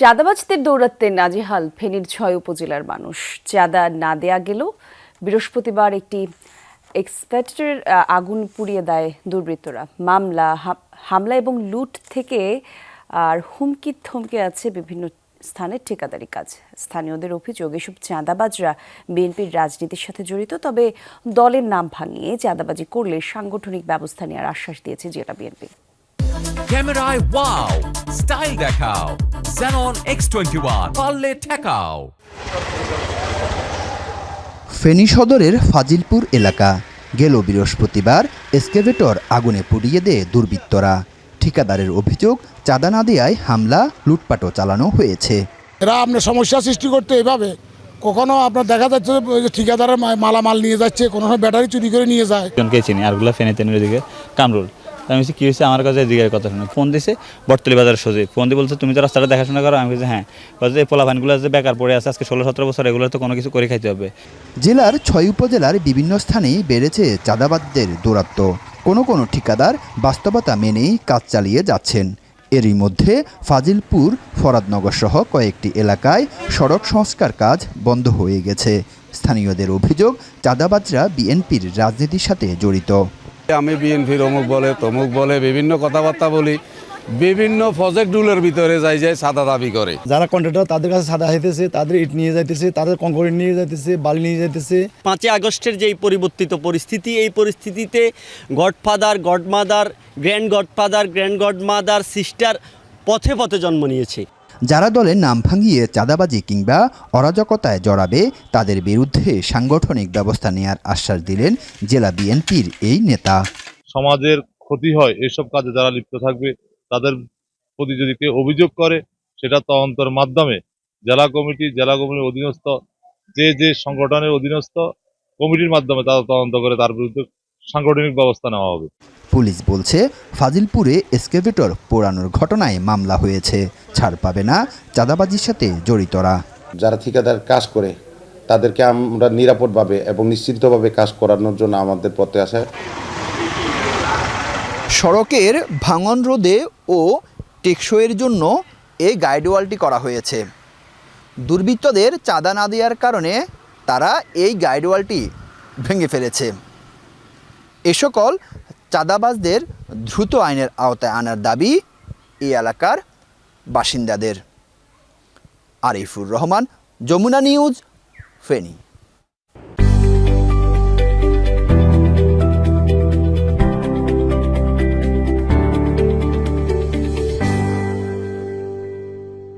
চাঁদাবাজদের দৌড়াতে নাজেহাল ফেনীর ছয় উপজেলার মানুষ। চাঁদা না দেয়া গেলেও বৃহস্পতিবার একটি এক্সপেক্টরের আগুন পুড়িয়ে দেয় দুর্বৃত্তরা। মামলা হামলা এবং লুট থেকে, আর হুমকি থমকে আছে বিভিন্ন স্থানের ঠিকাদারি কাজ। স্থানীয়দের অভিযোগ, এসব চাঁদাবাজরা বিএনপির রাজনীতির সাথে জড়িত, তবে দলের নাম ভাঙিয়ে চাঁদাবাজি করলে সাংগঠনিক ব্যবস্থা নেওয়ার আশ্বাস দিয়েছে জেলা বিএনপি। ক্যামেরায়, ওয়াও! স্টাইল দেখাও! Xenon X21 পারলে ঠেকাও। ফেনী সদরের ফাজিলপুর এলাকা। গেল বৃহস্পতিবার এসকেভেটর আগুনে পুড়িয়ে দেয় দুর্বৃত্তরা। ঠিকাদারের অভিযোগ চাঁদা না দেয়ায় হামলা লুটপাটও চালানো হয়েছে। এরা আপনার সমস্যা সৃষ্টি করতে এভাবে। কখনো আপনার দেখা যাচ্ছে যে ঠিকাদারের মালামাল নিয়ে যাচ্ছে কোনো ব্যাটারি চুরি করে নিয়ে যায়। জনকে চিনি আরগুলা ফেনে তেনের দিকে। কামরুল আমি বলছি, কী হয়েছে? আমার কাছে এদিকে কথা শুনে। ফোন দিছে বটতলি বাজার সোজে ফোন দিয়ে বলছে তুমি তো রাস্তাটা দেখাশোনা করো? আমি বলছি হ্যাঁ। বলছে এই পোলাভানগুলো যে বেকার পড়ে আছে আজকে ষোলো সতেরো বছর এগুলো তো কোনো কিছু করে খাইতে হবে। জেলার ছয় উপজেলার বিভিন্ন স্থানেই বেড়েছে চাঁদাবাদদের দৌরাত্ম্য। কোনো কোনো ঠিকাদার বাস্তবতা মেনেই কাজ চালিয়ে যাচ্ছেন। এরই মধ্যে ফাজিলপুর ফরাদনগর সহ কয়েকটি এলাকায় সড়ক সংস্কার কাজ বন্ধ হয়ে গেছে। স্থানীয়দের অভিযোগ চাঁদাবাজরা বিএনপির রাজনীতির সাথে জড়িত। আমি বিএনপির অমুক বলে তমুক বলে বিভিন্ন কথাবার্তা বলি বিভিন্ন প্রজেক্ট রুলের ভিতরে যাই যায় সাদা দাবি করে। যারা কন্ট্রাক্টর তাদের কাছে সাদা হাইতেছে তাদের ইট নিয়ে যাইতেছে তাদের কংক্রিট নিয়ে যাইতেছে বালি নিয়ে যাইতেছে। পাঁচই আগস্টের যেই পরিবর্তিত পরিস্থিতি এই পরিস্থিতিতে godfather godmother grand godfather grand godmother sister পথে পথে জন্ম নিয়েছে। যারা দলের নাম ভাঙিয়ে চাঁদাবাজি কিংবা অরাজকতায় জড়াবে, তাদের বিরুদ্ধে সাংগঠনিক ব্যবস্থা নেয়ার আশ্বাস দিলেন জেলা বিএনপির এই নেতা। সমাজের ক্ষতি হয়, এসব কাজে যারা লিপ্ত থাকবে, তাদের প্রতি যদি কেউ অভিযোগ করে, সেটা তদন্তের মাধ্যমে জেলা কমিটি, জেলা কমিটির অধীনস্থ, যে যে সংগঠনের অধীনস্থ কমিটির মাধ্যমে তারা তদন্ত করে, তার বিরুদ্ধে সাংগঠনিক ব্যবস্থা নেওয়া হবে। পুলিশ বলছে ফাজিলপুরে এসকেভেটর পোড়ানোর ঘটনায় মামলা হয়েছে। ছাড় পাবে না চাঁদাবাজির সাথে জড়িতরা। যারা ঠিকাদার কাজ করে তাদেরকে আমরা নিরাপদভাবে এবং নিশ্চিন্তভাবে কাজ করানোর জন্য আমাদের পথে আসে। সড়কের ভাঙন রোধে ও টেকসইয়ের জন্য এই গাইডওয়ালটি করা হয়েছে। দুর্বৃত্তদের চাঁদা না দেওয়ার কারণে তারা এই গাইডওয়ালটি ভেঙে ফেলেছে। এ সকল চাঁদাবাজদের দ্রুত আইনের আওতায় আনার দাবি এই এলাকার বাসিন্দাদের। আরিফুর রহমান যমুনা নিউজ ফেনী।